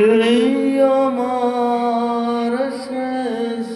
এই আমার শেষ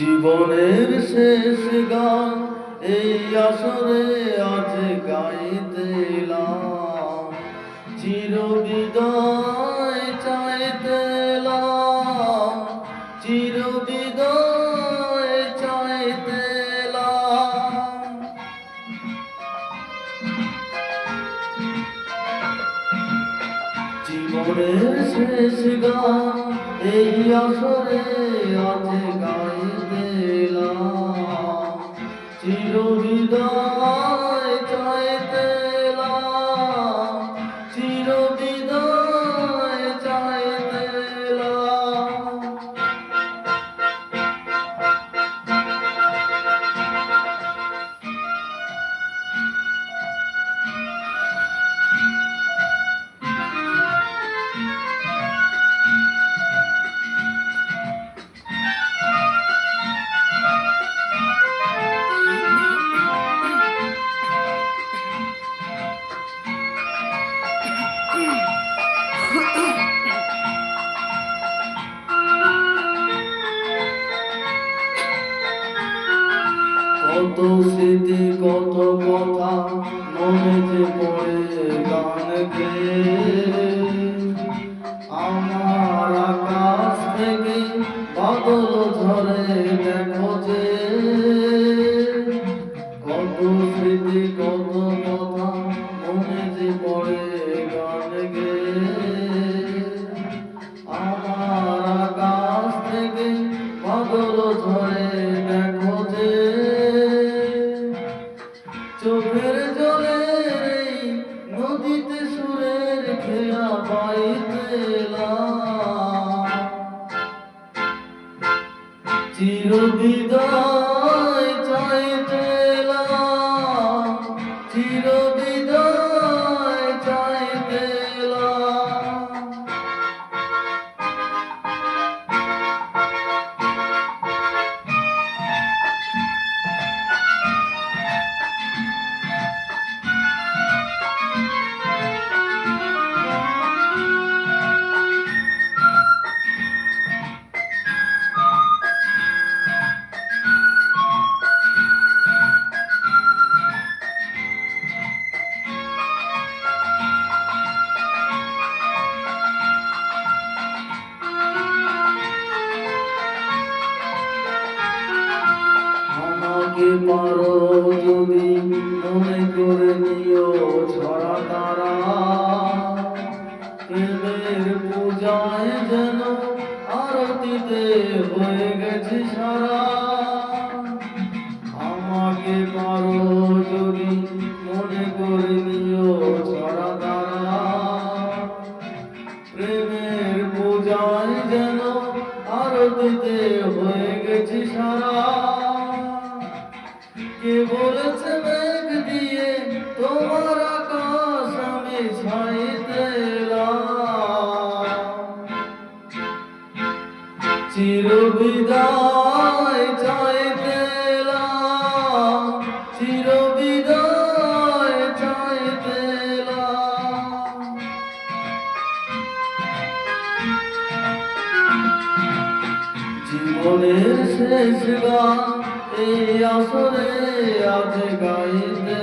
জীবনের শেষ গান, এই আসরে আজ গাইতে এলাম। চির বিদায় চাইতে এলাম চির বিদায় চাইতে জীবনের শেষ গান, এই আসরে আজ গাইতে কত স্মৃতি কত কথা, মনে যে পড়ে গান আমার আকাশ থেকে বাদল ঝরে দেখো যে বিদায় চাইতে আমাকে পারো যদি মনে করে নিও ছড়া তারা। প্রেমের পূজায় যেন আরতিতে হয়ে গেছে সারা। আমাকে পারো যদি মনে করে নিও ছড়া তারা। প্রেমের পূজায় যেন আরতিতে হয়ে গেছি সারা। আকাশ আমি ছাইতে এলাম। চির বিদায় চাইতে এলাম, চির বিদায় চাইতে এলাম। জীবনের শেষ গান এই আসরে আজ গাইতে।